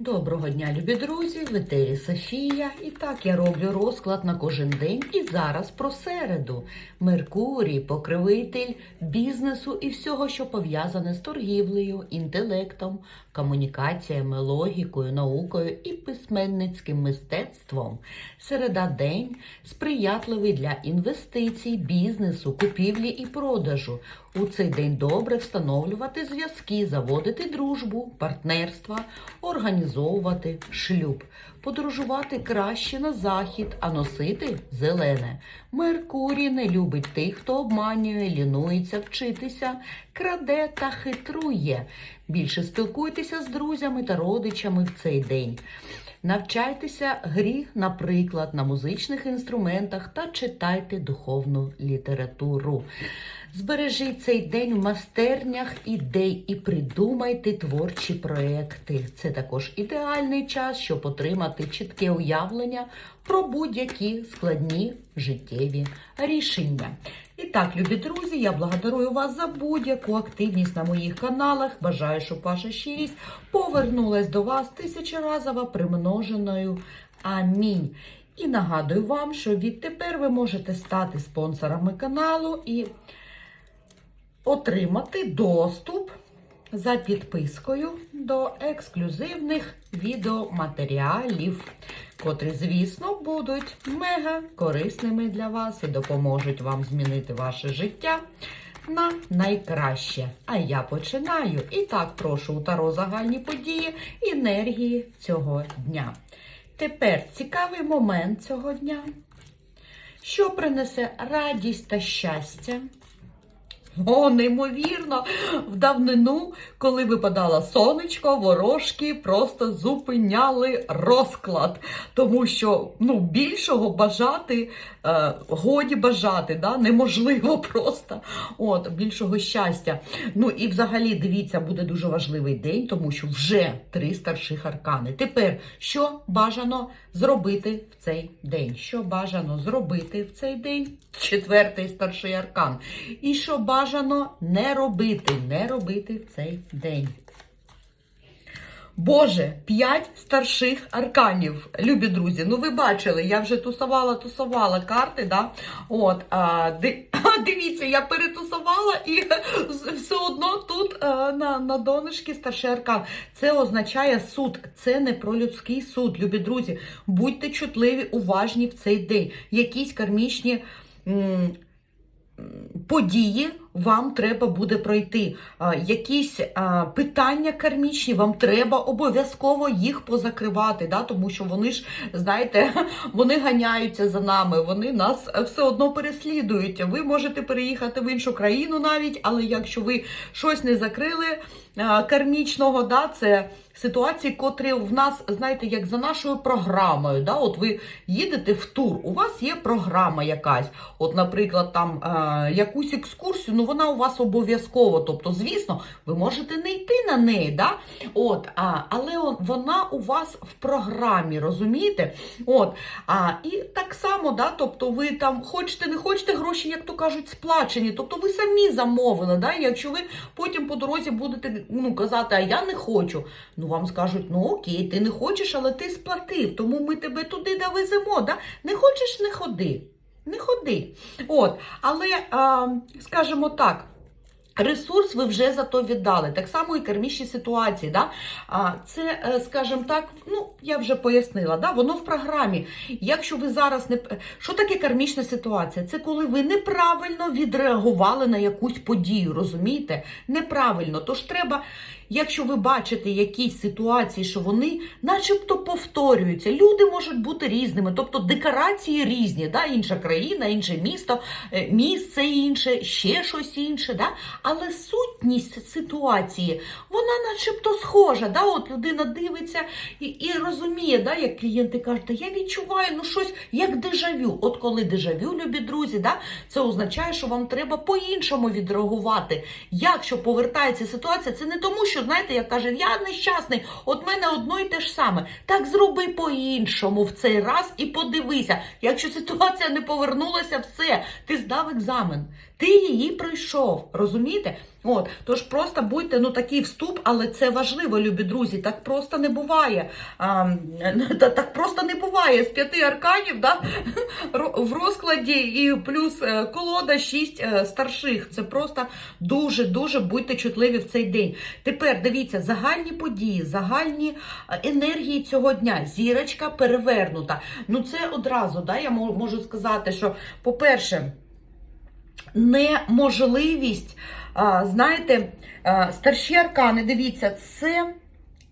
Доброго дня, любі друзі! В етері Софія. І так я роблю розклад на кожен день. І зараз про середу. Меркурій, покривитель бізнесу і всього, що пов'язане з торгівлею, інтелектом, комунікаціями, логікою, наукою і письменницьким мистецтвом. Середа день сприятливий для інвестицій, бізнесу, купівлі і продажу. У цей день добре встановлювати зв'язки, заводити дружбу, партнерства, організовувати шлюб, подорожувати краще на захід, а носити зелене. Меркурій не любить тих, хто обманює, лінується вчитися, краде та хитрує. Більше спілкуйтеся з друзями та родичами в цей день. Навчайтеся грі, наприклад, на музичних інструментах та читайте духовну літературу. Збережіть цей день в мастернях ідей і придумайте творчі проекти. Це також ідеальний час, щоб отримати чітке уявлення про будь-які складні життєві рішення. І так, любі друзі, я благодарую вас за будь-яку активність на моїх каналах. Бажаю, щоб ваша щирість повернулась до вас тисячеразово примноженою. Амінь. І нагадую вам, що відтепер ви можете стати спонсорами каналу і отримати доступ за підпискою до ексклюзивних відеоматеріалів, котрі, звісно, будуть мега корисними для вас і допоможуть вам змінити ваше життя на найкраще. А я починаю. І так, прошу у Таро загальні події, енергії цього дня. Тепер цікавий момент цього дня, що принесе радість та щастя. О, неймовірно! В давнину, коли випадало сонечко, ворожки просто зупиняли розклад. Тому що ну, більшого бажати, е, годі бажати, да? неможливо просто. От, більшого щастя. Ну і взагалі, дивіться, буде дуже важливий день, тому що вже три старших аркани. Тепер, що бажано зробити в цей день? Що бажано зробити в цей день? Четвертий старший аркан. І що бажано не робити, не робити цей день. Боже, п'ять старших арканів, любі друзі. Ну, ви бачили, я вже тусувала, тусувала карти, да? От, а, ди- дивіться, я перетусувала і все одно тут а, на, на донышки старший аркан. Це означає суд. Це не про людський суд, любі друзі. Будьте чутливі, уважні в цей день. Якісь кармічні. м, події вам треба буде пройти. Якісь питання кармічні, вам треба обов'язково їх позакривати, да? тому що вони ж, знаєте, вони ганяються за нами, вони нас е, все одно переслідують. Ви можете переїхати в іншу країну навіть, але якщо ви щось не закрили кармічного, да, це ситуації, котрі в нас, знаєте, як за нашою програмою. Да? От ви їдете в тур, у вас є програма якась. От, наприклад, там е, якусь екскурсію, ну вона у вас обов'язково. Тобто, звісно, ви можете не йти на неї, да? От, а, але он, вона у вас в програмі, розумієте? От, а, і так само, да, тобто ви там хочете, не хочете гроші, як то кажуть, сплачені. Тобто ви самі замовили. Да? Якщо ви потім по дорозі будете ну, казати, а я не хочу. Ну вам скажуть, ну окей, ти не хочеш, але ти сплатив, тому ми тебе туди довеземо. Да? Не хочеш, не ходи. Не ходи. От, але, скажімо так. Ресурс ви вже за то віддали. Так само і кармічні ситуації. Да? Це, е, скажімо так, ну, я вже пояснила, да? воно в програмі. Якщо ви зараз не. Що таке кармічна ситуація? Це коли ви неправильно відреагували на якусь подію, розумієте? Неправильно. Тож треба, якщо ви бачите якісь ситуації, що вони начебто повторюються, люди можуть бути різними, тобто декорації різні, да? інша країна, інше місто, е, місце інше, ще щось інше. Да? Але сутність ситуації, вона начебто схожа. Да? От людина дивиться і, і розуміє, да? як клієнти кажуть, «Та я відчуваю ну, щось як дежавю. От коли дежавю, любі друзі, да? це означає, що вам треба по-іншому відреагувати. Якщо повертається ситуація, це не тому, що, знаєте, як каже, я нещасний, от мене одно і те ж саме. Так зроби по-іншому в цей раз і подивися. Якщо ситуація не повернулася, все, ти здав екзамен. Ти її пройшов, розумієте? От, тож просто будьте ну такий вступ, але це важливо, любі друзі. Так просто не буває. А, так просто не буває. З п'яти арканів да, в розкладі і плюс е, колода шість е, старших. Це просто дуже дуже будьте чутливі в цей день. Tепер дивіться, загальні події, загальні е, енергії цього дня. Зірочка перевернута. Ну це одразу, да, я можу сказати, що, по-перше, неможливість, знаєте, старші аркани, дивіться, це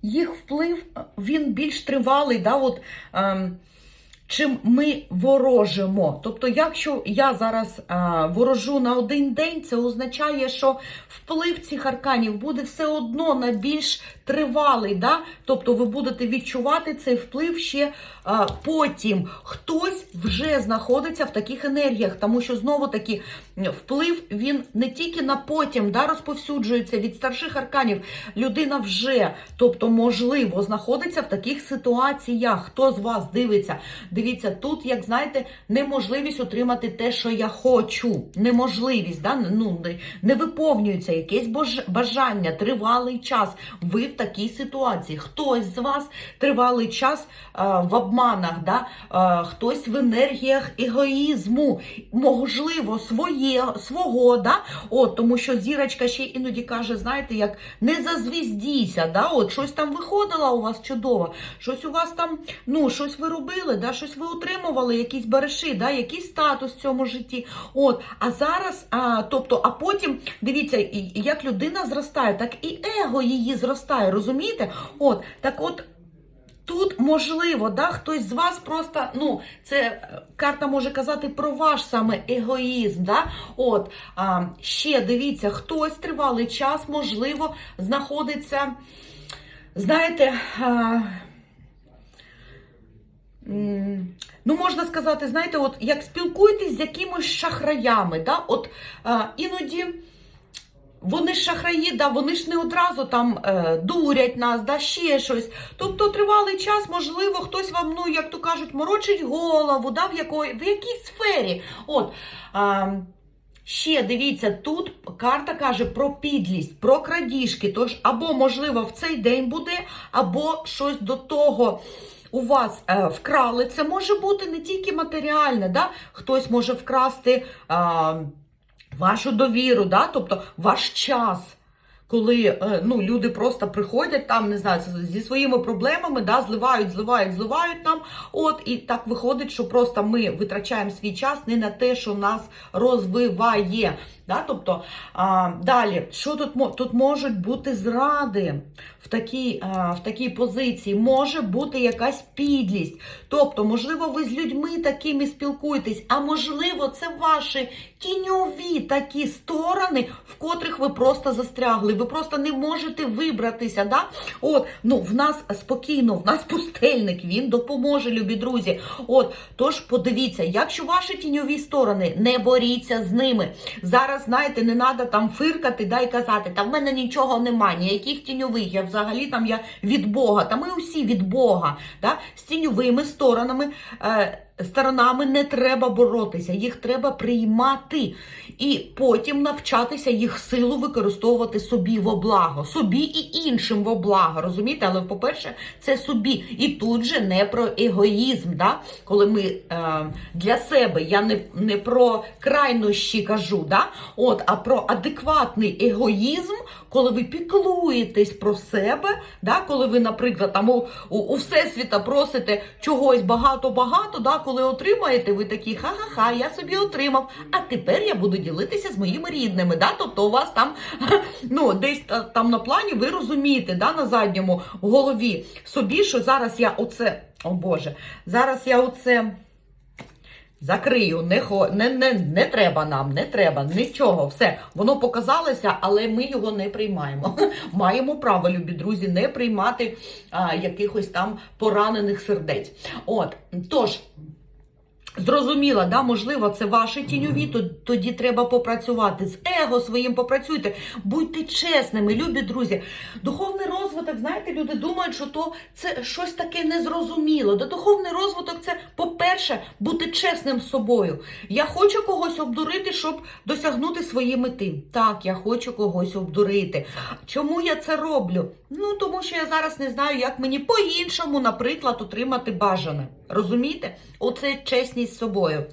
їх вплив, він більш тривалий, да, от, ем, чим ми ворожимо. Тобто, якщо я зараз а, ворожу на один день, це означає, що вплив цих арканів буде все одно на більш тривалий. Да? Тобто ви будете відчувати цей вплив ще а, потім. Хтось вже знаходиться в таких енергіях, тому що знову таки вплив він не тільки на потім да, розповсюджується від старших арканів. Людина вже, тобто, можливо, знаходиться в таких ситуаціях. Хто з вас дивиться? Дивіться, тут, як знаєте, неможливість отримати те, що я хочу. Неможливість, да? ну, не, не виповнюється якесь бажання, тривалий час. Ви такій ситуації. Хтось з вас тривалий час а, в обманах, да? а, хтось в енергіях егоїзму, можливо, своє, свого, да? От, тому що зірочка ще іноді каже, знаєте, як не зазвіздійся, да? От, щось там виходило у вас чудово, щось у вас там, ну, щось ви робили, да? щось ви отримували, якісь бариші, да? якийсь статус в цьому житті. От, а зараз, а, тобто, а потім, дивіться, як людина зростає, так і его її зростає, розумієте? От, так от. Тут можливо, да, хтось з вас просто, ну, це е, карта може казати про ваш саме егоїзм. Да? От, а, ще дивіться, хтось тривалий час, можливо, знаходиться, знаєте, а, ну, можна сказати, знаєте, от як спілкуєтесь з якимось шахраями, да? от а, іноді. Вони ж шахраї, да, вони ж не одразу там е, дурять нас, да, ще щось. Тобто тривалий час, можливо, хтось вам, ну, як то кажуть, морочить голову, да, в, якої, в якійсь сфері. От, а, ще дивіться, тут карта каже про підлість, про крадіжки. Тож, або, можливо, в цей день буде, або щось до того. У вас е, вкрали, це може бути не тільки матеріальне, да? хтось може вкрасти а, вашу довіру, да? тобто ваш час. Коли е, ну, люди просто приходять там, не знаю, зі своїми проблемами, да, зливають, зливають, зливають нам. От, і так виходить, що просто ми витрачаємо свій час не на те, що нас розвиває. Да? Тобто, а, далі, що тут тут можуть бути зради в такій, а, в такій позиції, може бути якась підлість. Тобто, можливо, ви з людьми такими спілкуєтесь, а можливо, це ваші тіньові такі сторони, в котрих ви просто застрягли. Ви просто не можете вибратися. Да? От, ну, в нас спокійно, в нас пустельник, він допоможе, любі друзі. От, тож подивіться, якщо ваші тіньові сторони, не боріться з ними. Зараз, знаєте, не треба там фиркати да, і казати, та в мене нічого немає, ніяких тіньових, я взагалі там я від Бога. Та ми усі від Бога. Да? З тіньовими сторонами. Е, Сторонами не треба боротися, їх треба приймати і потім навчатися їх силу використовувати собі во благо, собі і іншим во благо. Розумієте? Але, по-перше, це собі. І тут же не про егоїзм. Да? Коли ми е, для себе, я не, не про крайнощі кажу, да? От, а про адекватний егоїзм, коли ви піклуєтесь про себе, да? коли ви, наприклад, там у, у, у всесвіта просите чогось багато-багато, да? коли отримаєте, ви такі ха-ха-ха, я собі отримав, а тепер я буду ділитися з моїми рідними. Да? Тобто у вас там ну, десь там на плані ви розумієте, да? на задньому голові собі, що зараз я оце, о Боже, зараз я оце. Закрию, не, не, не, не треба нам, не треба, нічого, все. Воно показалося, але ми його не приймаємо. Маємо право, любі друзі, не приймати а, якихось там поранених сердець. От, тож. Зрозуміла, да, можливо, це ваші тіньові, то тоді треба попрацювати з его своїм попрацюйте, будьте чесними, любі друзі. Духовний розвиток, знаєте, люди думають, що то це щось таке незрозуміло. Да, духовний розвиток це, по-перше, бути чесним з собою. Я хочу когось обдурити, щоб досягнути своєї мети. Так, я хочу когось обдурити. Чому я це роблю? Ну, тому що я зараз не знаю, як мені по-іншому, наприклад, отримати бажане. Розумієте? Оце чесність з собою.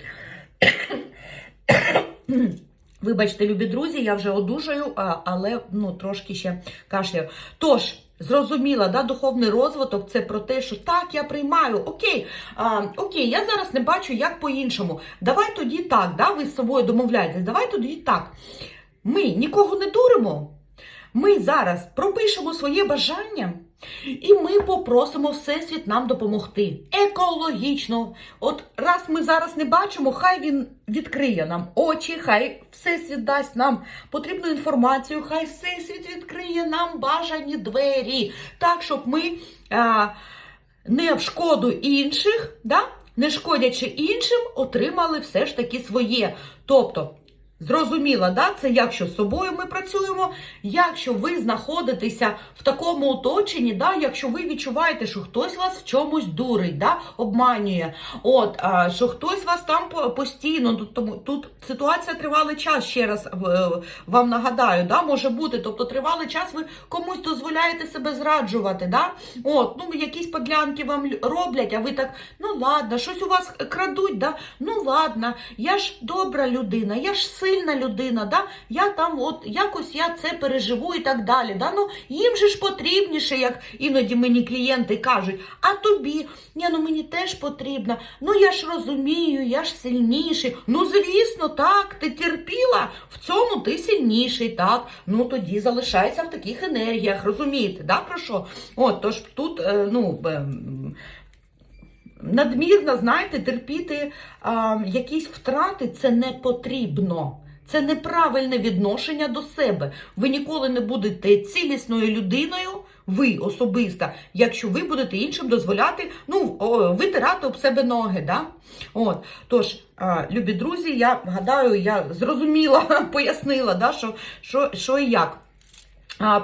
Вибачте, любі друзі, я вже одужаю, але ну, трошки ще кашляю. Тож, зрозуміла, да, духовний розвиток це про те, що так, я приймаю, окей, а, окей, я зараз не бачу, як по-іншому. Давай тоді так, да, ви з собою домовляєтесь, давай тоді так. Ми нікого не дуримо. Ми зараз пропишемо своє бажання, і ми попросимо Всесвіт нам допомогти. Екологічно. От раз ми зараз не бачимо, хай він відкриє нам очі, хай Всесвіт дасть нам потрібну інформацію, хай Всесвіт відкриє нам бажані двері. Так, щоб ми а, не в шкоду інших, да? не шкодячи іншим, отримали все ж таки своє. Тобто, Зрозуміла, да? це якщо з собою ми працюємо, якщо ви знаходитеся в такому оточенні, да? якщо ви відчуваєте, що хтось вас в чомусь дурить, да? обманює, от, що хтось вас там постійно, тут, тут ситуація тривалий час, ще раз е, вам нагадаю, да? може бути, тобто тривалий час ви комусь дозволяєте себе зраджувати, да? от, ну, якісь подлянки вам роблять, а ви так, ну ладно, щось у вас крадуть, да? ну ладно, я ж добра людина, я ж сильна людина, да? я там от якось я це переживу і так далі. Да? Ну, їм же ж потрібніше, як іноді мені клієнти кажуть, а тобі, ні, ну мені теж потрібно, ну я ж розумію, я ж сильніший. Ну, звісно, так, ти терпіла, в цьому ти сильніший, так. Ну тоді залишайся в таких енергіях, розумієте, да, про що? От, тож тут, е, ну. надмірно, знаєте, терпіти а, якісь втрати це не потрібно. Це неправильне відношення до себе. Ви ніколи не будете цілісною людиною, ви особисто, якщо ви будете іншим дозволяти ну, витирати об себе ноги. Да? От. Тож, любі друзі, я гадаю, я зрозуміла, пояснила, да, що, що, що і як.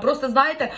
Просто знаєте,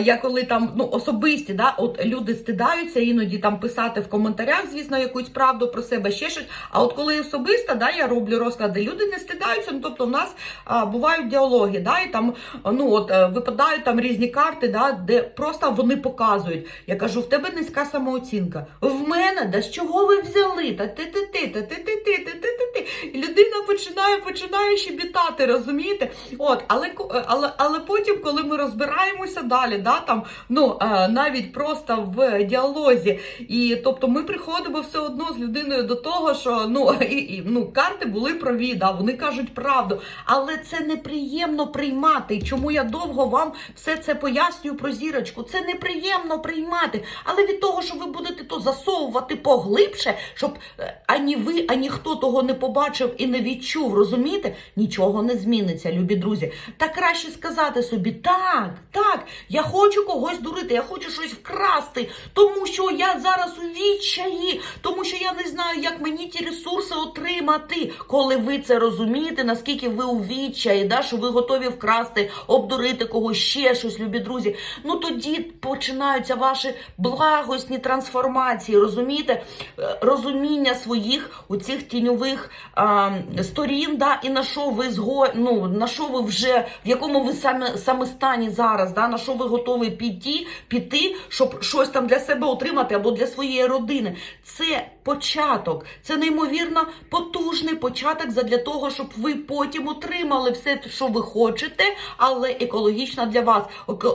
я коли там ну особисті, да, от люди стидаються іноді там писати в коментарях, звісно, якусь правду про себе ще щось. А от коли особисто, да, я роблю розклади, люди не стидаються. Ну тобто, у нас а, бувають діалоги, да, і там ну от е, випадають там різні карти, да, де просто вони показують. Я кажу, в тебе низька самооцінка. В мене, да з чого ви взяли? Та ти ти ти та ти ти ти ти ти ти ти І людина починає починає щебітати, розумієте? От, але але, але потім, коли ми розбираємося далі, да, там, ну е, навіть просто в діалозі, і тобто ми приходимо все одно з людиною до того, що ну і, і ну карти були праві, да, вони кажуть правду, але це неприємно приймати. Чому я довго вам все це пояснюю про зірочку? Це неприємно приймати, але від того, що ви будете то засовувати поглибше, щоб е, ані ви, ані хто того не побачив і не відчув, розумієте? Нічого не зміниться, любі друзі. Та краще сказати собі, так, так, я хочу когось дурити, я хочу щось вкрасти, тому що я зараз у відчаї, тому що я не знаю, як мені ті ресурси отримати. Коли ви це розумієте, наскільки ви у відчаї, да, що ви готові вкрасти, обдурити когось, ще щось, любі друзі. Ну тоді починаються ваші благосні трансформації, розумієте? Е, Розуміння своїх у цих тіньових а, сторін, да, і на що ви зго... ну, на що ви вже, в якому ви саме, саме стані зараз, да, на що ви готові піти, піти, щоб щось там для себе отримати або для своєї родини. Це початок, це неймовірно потужний початок задля того, щоб ви потім отримали все, що ви хочете, але екологічно для вас.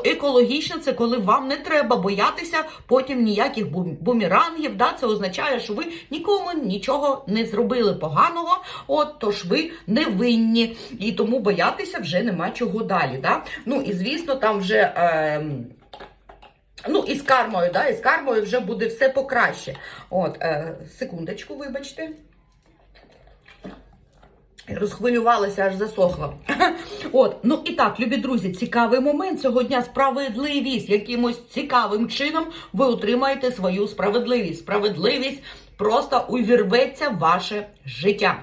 Екологічно це коли вам не треба боятися потім ніяких бум- бумерангів. Да? Це означає, що ви нікому нічого не зробили поганого, от тож ви не винні. І тому боятися вже нема чого далі. Да? Ну і звісно, там вже. ем, Ну, і з кармою, да, і з кармою вже буде все покраще. От, е, секундочку, вибачте. Розхвилювалася, аж засохла. От, ну і так, любі друзі, цікавий момент цього дня. Справедливість. Якимось цікавим чином ви отримаєте свою справедливість. Справедливість просто увірветься в ваше життя.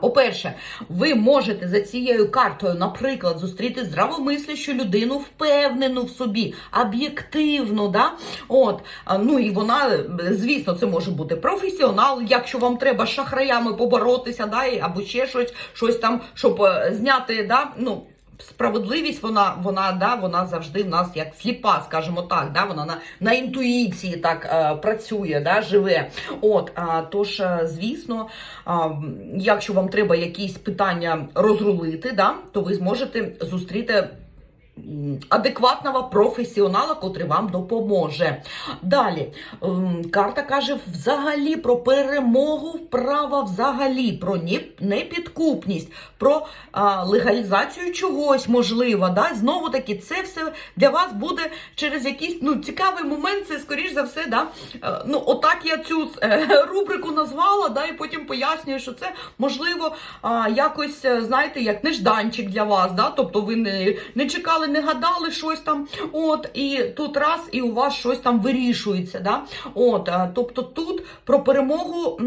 По-перше, ви можете за цією картою, наприклад, зустріти здравомислящу людину, впевнену в собі, об'єктивну, да? От, ну і вона, звісно, це може бути професіонал, якщо вам треба шахраями поборотися, да, або ще щось, щось там, щоб е, зняти, да, ну. Справедливість, вона, вона, да, вона завжди в нас як сліпа, скажімо так, да, вона на, на інтуїції так е, працює, да, живе. От, е, тож, звісно, е, якщо вам треба якісь питання розрулити, да, то ви зможете зустріти адекватного професіонала, котрий вам допоможе. Далі, карта каже взагалі про перемогу вправа, взагалі, про непідкупність, про легалізацію чогось можливо. Да? Знову таки, це все для вас буде через якийсь ну, цікавий момент. Це, скоріш за все, да? е, ну, отак я цю е, рубрику назвала, да? і потім пояснюю, що це можливо якось, е, знаєте, як нежданчик для вас. Да? Тобто ви не, не чекали, не гадали щось там. От, і тут раз, і у вас щось там вирішується. Да? От, е, тобто тут про перемогу.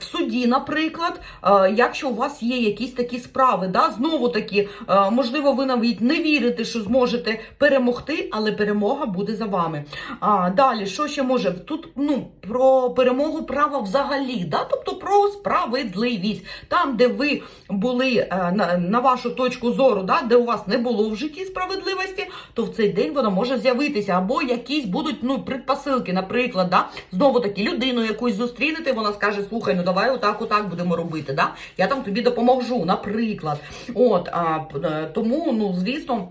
В суді, наприклад, е, якщо у вас є якісь такі справи, да, знову таки, е, можливо, ви навіть не вірите, що зможете перемогти, але перемога буде за вами. А далі, що ще може? Тут ну, про перемогу права взагалі, да, тобто про справедливість. Там, де ви були е, на, на вашу точку зору, да, де у вас не було в житті справедливості, то в цей день вона може з'явитися. Або якісь будуть ну, предпосилки, наприклад, да, знову таки людину якусь зустрінете, вона скаже: слухай, ну давай отак, отак будемо робити. Да? Я там тобі допоможу, наприклад. От, а, е, тому, ну, звісно.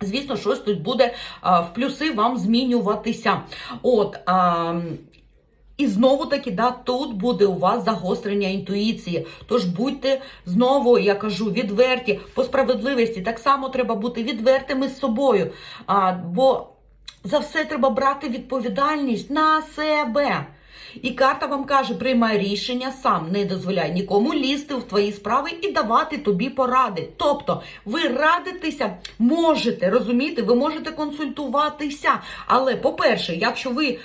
Звісно, щось тут буде а, в плюси вам змінюватися. От, а, і знову таки, да, тут буде у вас загострення інтуїції. Тож будьте знову, я кажу, відверті по справедливості. Так само треба бути відвертими з собою. А, бо за все треба брати відповідальність на себе. І карта вам каже, приймай рішення сам, не дозволяй нікому лізти в твої справи і давати тобі поради. Тобто, ви радитися можете, розумієте, ви можете консультуватися. Але, по-перше, якщо ви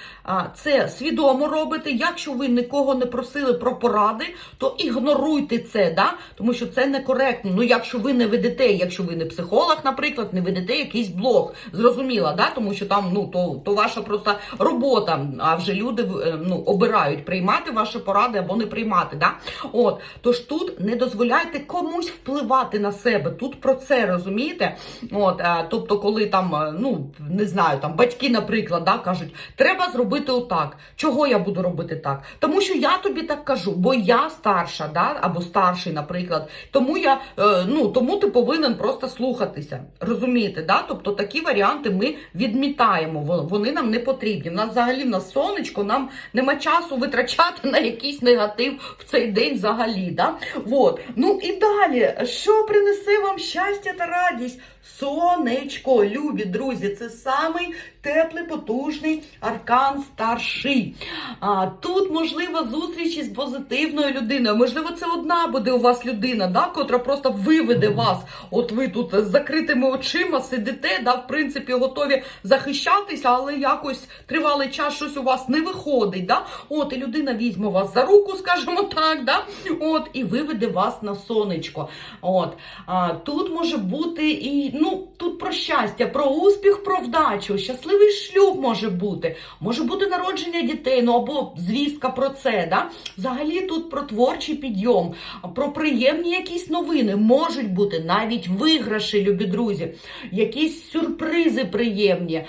це свідомо робите, якщо ви нікого не просили про поради, то ігноруйте це, да? тому що це некоректно. Ну, якщо ви не ведете, якщо ви не психолог, наприклад, не ведете якийсь блог, зрозуміла, да? тому що там ну, то, то ваша просто робота, а вже люди е, обирають приймати ваші поради або не приймати. Да? От, тож тут не дозволяйте комусь впливати на себе. Тут про це розумієте? От, е, тобто, коли там, е, ну не знаю, там батьки, наприклад, да, кажуть, треба зробити отак. Чого я буду робити так? Тому що я тобі так кажу, бо я старша, да, або старший, наприклад. Тому я е, ну тому ти повинен просто слухатися. Розумієте, да? Тобто такі варіанти ми відмітаємо. Вони нам не потрібні. В нас взагалі в нас сонечко, нам нема часу витрачати на якийсь негатив в цей день взагалі. Да? Вот. Ну і далі, що принесе вам щастя та радість? Сонечко, любі друзі, це самий теплий, потужний аркан старший. А, тут можлива зустріч із позитивною людиною. Можливо, це одна буде у вас людина, да, котра просто виведе вас. От ви тут з закритими очима сидите, да, в принципі, готові захищатися, але якось тривалий час щось у вас не виходить. Да? От, і людина візьме вас за руку, скажімо так, да? От, і виведе вас на сонечко. От, а, тут може бути і ну, тут про щастя, про успіх, про вдачу, щасливий шлюб може бути, може бути народження дітей, ну або звістка про це. Да? Взагалі тут про творчий підйом, про приємні якісь новини, можуть бути навіть виграші, любі друзі, якісь сюрпризи приємні.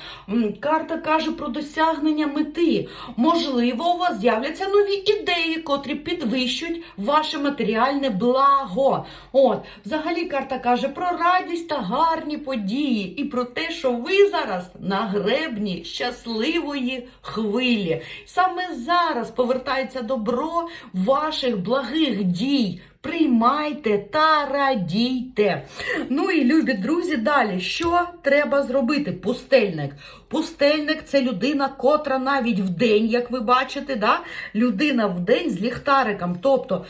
Карта каже про досягнення мети. Можливо, у вас з'являться нові ідеї, котрі підвищують ваше матеріальне благо. От, взагалі, карта каже про радість та гарні події і про те, що ви зараз на гребні щасливої хвилі. Саме зараз повертається добро ваших благих дій. Приймайте та радійте. Ну і любі друзі, далі що треба зробити? Пустельник. Пустельник це людина, котра навіть в день, як ви бачите, да? людина в день з ліхтариком. Тобто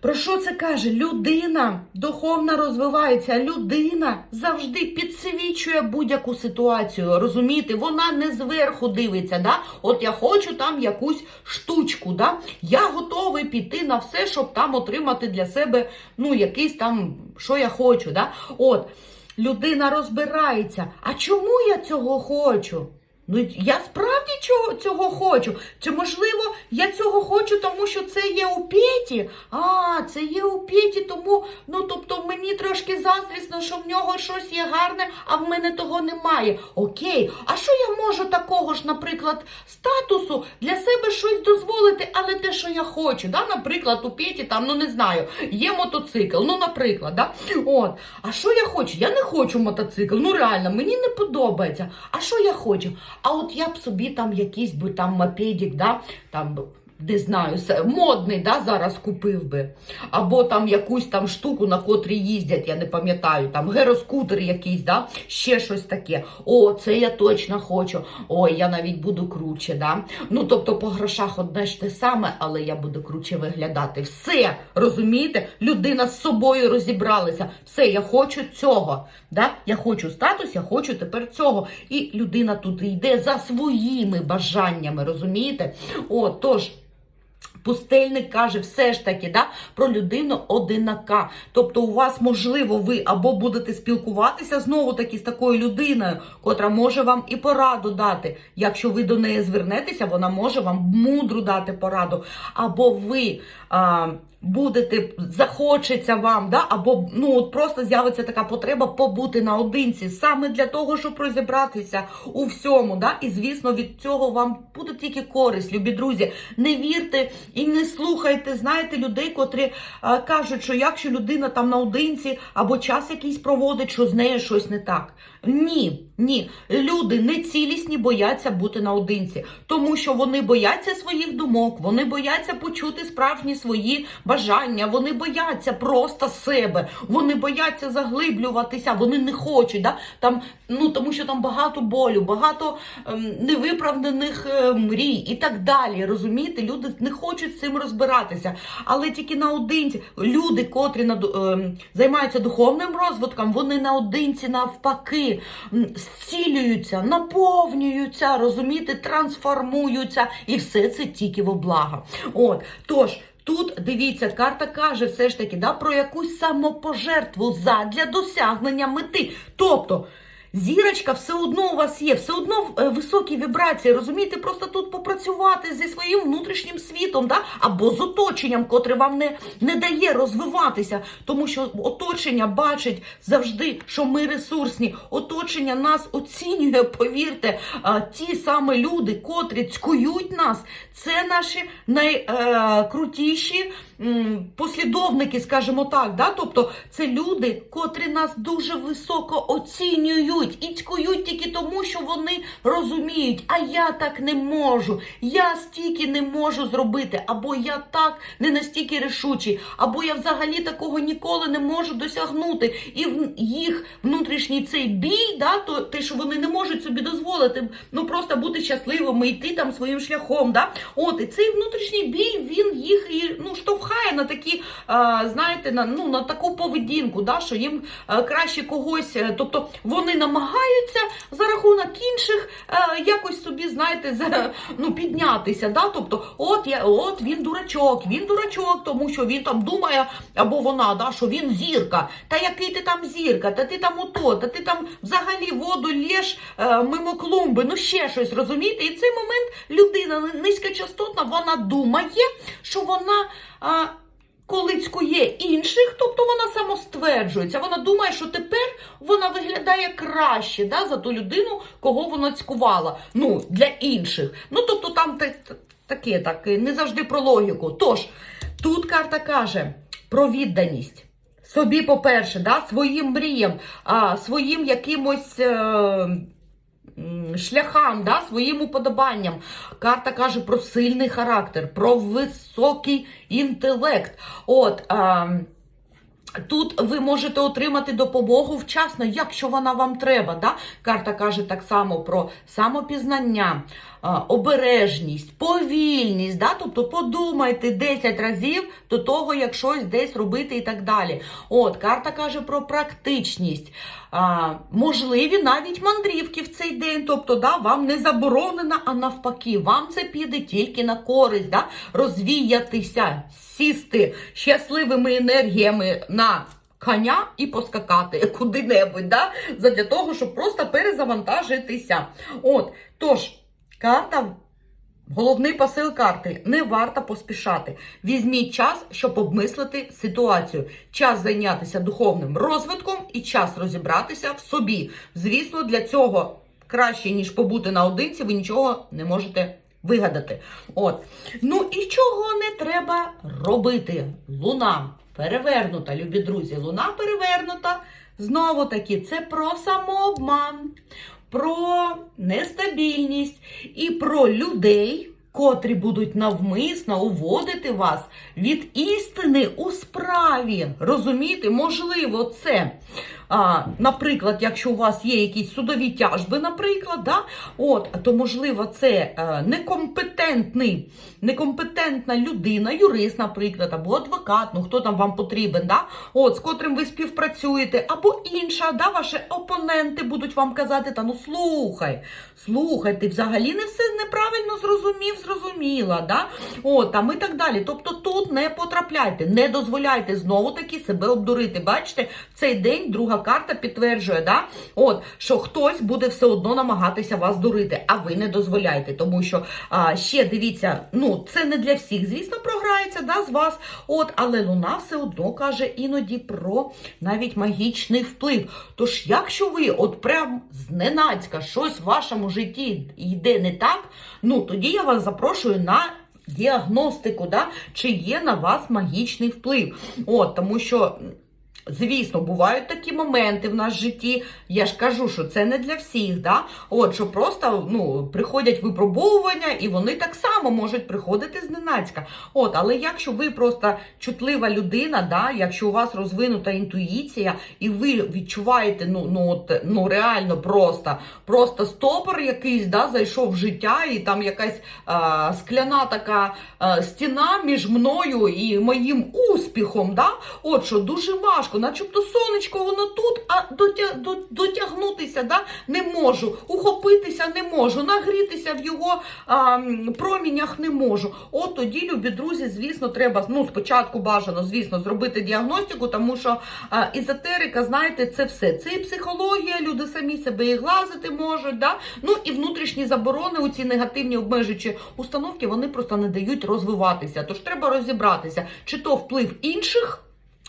Про що це каже? Людина духовно розвивається. Людина завжди підсвічує будь-яку ситуацію. Розумієте, вона не зверху дивиться. Да? От я хочу там якусь штучку. Да? Я готовий піти на все, щоб там отримати для себе ну, якийсь там, що я хочу. Да? От, людина розбирається. А чому я цього хочу? Ну, я справді чого, цього хочу. Чи можливо я цього хочу, тому що це є у Петі? А, це є у Петі, тому ну тобто мені трошки заздрісно, що в нього щось є гарне, а в мене того немає. Окей, а що я можу такого ж, наприклад, статусу для себе щось дозволити, але те, що я хочу, да? наприклад, у Петі там, ну не знаю, є мотоцикл, ну, наприклад, да? От. А що я хочу? Я не хочу мотоцикл. Ну реально, мені не подобається. А що я хочу? А от я б собі там якийсь би там мопедик, да, там не знаю, модний, да, зараз купив би. Або там якусь там штуку, на котрій їздять, я не пам'ятаю, там героскутер якийсь, да, ще щось таке. О, це я точно хочу. Ой, я навіть буду круче, да. Ну, тобто по грошах одне ж те саме, але я буду круче виглядати. Все, розумієте? Людина з собою розібралася. Все, я хочу цього. Да? Я хочу статус, я хочу тепер цього. І людина тут йде за своїми бажаннями, розумієте? О, тож. Пустельник каже все ж таки да, про людину одинака. Тобто, у вас, можливо, ви або будете спілкуватися знову таки з такою людиною, котра може вам і пораду дати. Якщо ви до неї звернетеся, вона може вам мудру дати пораду. Або ви а, будете, захочеться вам, да, або ну, от просто з'явиться така потреба побути наодинці, саме для того, щоб розібратися у всьому. Да? І, звісно, від цього вам буде тільки користь, любі друзі. Не вірте і не слухайте, знаєте, людей, котрі а, кажуть, що якщо людина там наодинці або час якийсь проводить, що з нею щось не так. Ні, ні. Люди не цілісні бояться бути наодинці, тому що вони бояться своїх думок, вони бояться почути справжні свої бажання, вони бояться просто себе, вони бояться заглиблюватися, вони не хочуть. Да? Там, ну, тому що там багато болю, багато ем, невиправданих е, мрій і так далі. Розумієте, люди не хочуть з цим розбиратися. Але тільки наодинці люди, котрі над, ем, займаються духовним розвитком, вони наодинці навпаки зцілюються, наповнюються, розумієте, трансформуються, і все це тільки во благо. От, тож. Тут дивіться, карта каже все ж таки да, про якусь самопожертву задля досягнення мети. Тобто зірочка все одно у вас є, все одно е, високі вібрації. Розумієте, просто тут попрацювати зі своїм внутрішнім світом, да? або з оточенням, котре вам не, не дає розвиватися, тому що оточення бачить завжди, що ми ресурсні. Оточення нас оцінює, повірте, ті саме люди, котрі цькують нас, це наші найкрутіші послідовники, скажімо так. Да? Тобто це люди, котрі нас дуже високо оцінюють і цькують тільки тому, що вони розуміють, а я так не можу, я стільки не можу зробити, або я так не настільки рішучий, або я взагалі такого ніколи не можу досягнути. І в їх внутрішній цей бій, да, то те, що вони не можуть собі дозволити, ну просто бути щасливими, йти там своїм шляхом. Да? От і цей внутрішній біль він їх і ну штовхає на такі, знаєте, на ну на таку поведінку, да, що їм краще когось, е, тобто вони намагаються за рахунок інших якось собі, знаєте, за ну піднятися. Да? Тобто, от я, от він дурачок, він дурачок, тому що він там думає, або вона, да, що він зірка. Та який ти там зірка, та ти там ото, та ти там взагалі воду лєш е, мимо клумби, ну ще щось, розумієте? І цей момент людина низькочастотна, вона думає, що вона. А, коли цькує інших, тобто вона самостверджується. Вона думає, що тепер вона виглядає краще да, за ту людину, кого вона цькувала. Ну, для інших. Ну, тобто там та- та- таке, так, не завжди про логіку. Тож, тут карта каже про відданість. Собі, по-перше, да, своїм мріям, а, своїм якимось. Е, шляхам, да, своїм уподобанням. Карта каже про сильний характер, про високий інтелект. От. А, Тут ви можете отримати допомогу вчасно, якщо вона вам треба. Да? Карта каже так само про самопізнання, обережність, повільність. Да? Тобто подумайте 10 разів до того, як щось десь робити і так далі. От, карта каже про практичність. А, можливі навіть мандрівки в цей день. Тобто, да, вам не заборонено, а навпаки, вам це піде тільки на користь, да? розвіятися, сісти щасливими енергіями на коня і поскакати куди-небудь, да? задля того, щоб просто перезавантажитися. От, тож, карта. Головний посил карти не варто поспішати. Візьміть час, щоб обмислити ситуацію. Час зайнятися духовним розвитком і час розібратися в собі. Звісно, для цього краще, ніж побути наодинці, ви нічого не можете вигадати. От. Ну і чого не треба робити? Луна перевернута, любі друзі. Луна перевернута. Знову таки, це про самообман, про нестабільність і про людей, котрі будуть навмисно уводити вас від істини у справі. Розумієте, можливо, це. А, наприклад, якщо у вас є якісь судові тяжби, наприклад, да, от, то можливо, це е, некомпетентний, некомпетентна людина, юрист, наприклад, або адвокат, ну хто там вам потрібен, да, от, з котрим ви співпрацюєте, або інша, да, ваші опоненти будуть вам казати, та ну слухай, слухай, ти взагалі не все неправильно зрозумів, зрозуміла, да, от, там і так далі. Тобто тут не потрапляйте, не дозволяйте знову таки себе обдурити. Бачите, в цей день друга карта підтверджує, да, от, що хтось буде все одно намагатися вас дурити, а ви не дозволяйте. Тому що а, ще дивіться, ну це не для всіх, звісно, програється да, з вас. От, але луна все одно каже іноді про навіть магічний вплив. Тож, якщо ви от прям зненацька щось в вашому житті йде не так, ну тоді я вас запрошую на. Діагностику, да, чи є на вас магічний вплив. От, тому що Звісно, бувають такі моменти в нас в житті. Я ж кажу, що це не для всіх. Да? От що просто ну, приходять випробовування, і вони так само можуть приходити зненацька. От, але якщо ви просто чутлива людина, да, якщо у вас розвинута інтуїція, і ви відчуваєте, ну ну от ну реально просто, просто стопор якийсь да, зайшов в життя, і там якась а, скляна така а, стіна між мною і моїм успіхом. Да? От що дуже важко, начебто сонечко, воно тут, а дотя, до, дотягнутися да, не можу, ухопитися не можу, нагрітися в його а, промінях не можу. От тоді, любі друзі, звісно, треба ну, спочатку бажано, звісно, зробити діагностику, тому що а, езотерика, знаєте, це все. Це і психологія, люди самі себе і глазити можуть. Да? Ну і внутрішні заборони, у ці негативні обмежуючі установки, вони просто не дають розвиватися. Тож треба розібратися, чи то вплив інших.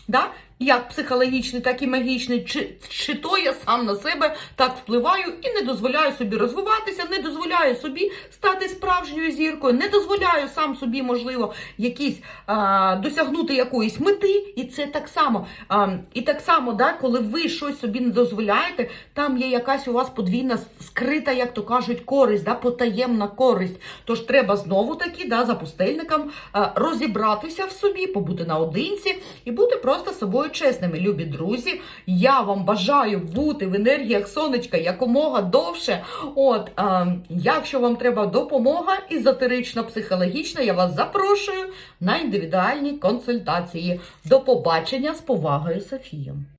Да? Як психологічний, так і магічний, чи, чи то я сам на себе так впливаю і не дозволяю собі розвиватися, не дозволяю собі стати справжньою зіркою, не дозволяю сам собі, можливо, якісь а, досягнути якоїсь мети. І це так само. А, і так само, да, коли ви щось собі не дозволяєте, там є якась у вас подвійна скрита, як то кажуть, користь, да, потаємна користь. Тож треба знову таки да, за пустельникам розібратися в собі, побути наодинці і бути просто собою чесними, любі друзі. Я вам бажаю бути в енергіях сонечка якомога довше. От, а, якщо вам треба допомога езотерична, психологічна, я вас запрошую на індивідуальні консультації. До побачення з повагою, Софія.